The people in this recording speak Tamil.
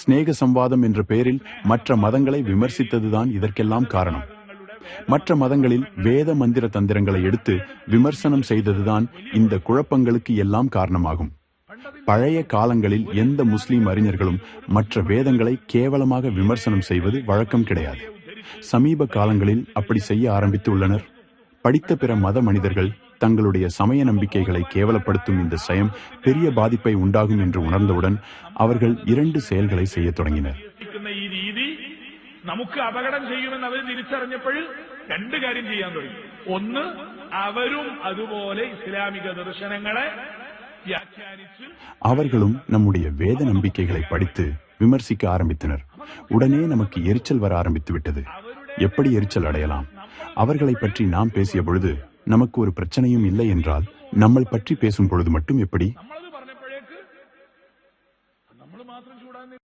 சிநேக சம்வாதம் என்ற பெயரில் மற்ற மதங்களை விமர்சித்ததுதான் இதற்கெல்லாம் காரணம். மற்ற மதங்களில் வேத மந்திர தந்திரங்களை எடுத்து விமர்சனம் செய்ததுதான் இந்த குழப்பங்களுக்கு எல்லாம் காரணமாகும். பழைய காலங்களில் எந்த முஸ்லிம் அறிஞர்களும் மற்ற வேதங்களை கேவலமாக விமர்சனம் செய்வது வழக்கம் கிடையாது. சமீப காலங்களில் அப்படி செய்ய ஆரம்பித்து உள்ளனர் படித்த பிற மத மனிதர்கள் தங்களுடைய சமய நம்பிக்கைகளை கேவலப்படுத்தும் இந்த சயம் பெரிய பாதிப்பை உண்டாகும் என்று உணர்ந்தவுடன் அவர்கள் இரண்டு செயல்களை செய்யத் தொடங்கினர் ക്കുന്ന ഈ രീതി നമുക്ക് അപകടം ചെയ്യുമെന്ന് അവർ തിരിച്ചറിഞ്ഞപ്പോൾ രണ്ട് കാര്യം ചെയ്യാൻ തുടങ്ങി ഒന്ന് അവരും അതുപോലെ ഇസ്ലാമിക ദർശനങ്ങളെ വ്യാഖ്യാനിച്ച് அவர்களும் நம்முடைய வேத நம்பிக்கைகளை படித்து விமர்சிக்க ஆரம்பித்தனர் உடனே நமக்கு எரிச்சல் வர ஆரம்பித்து விட்டது எப்படி எரிச்சல் அடையலாம் அவர்களை பற்றி நாம் பேசிய பொழுது நமக்கு ஒரு பிரச்சனையும் இல்லை என்றால் நம்மள் பற்றி பேசும் பொழுது மட்டும் எப்படி?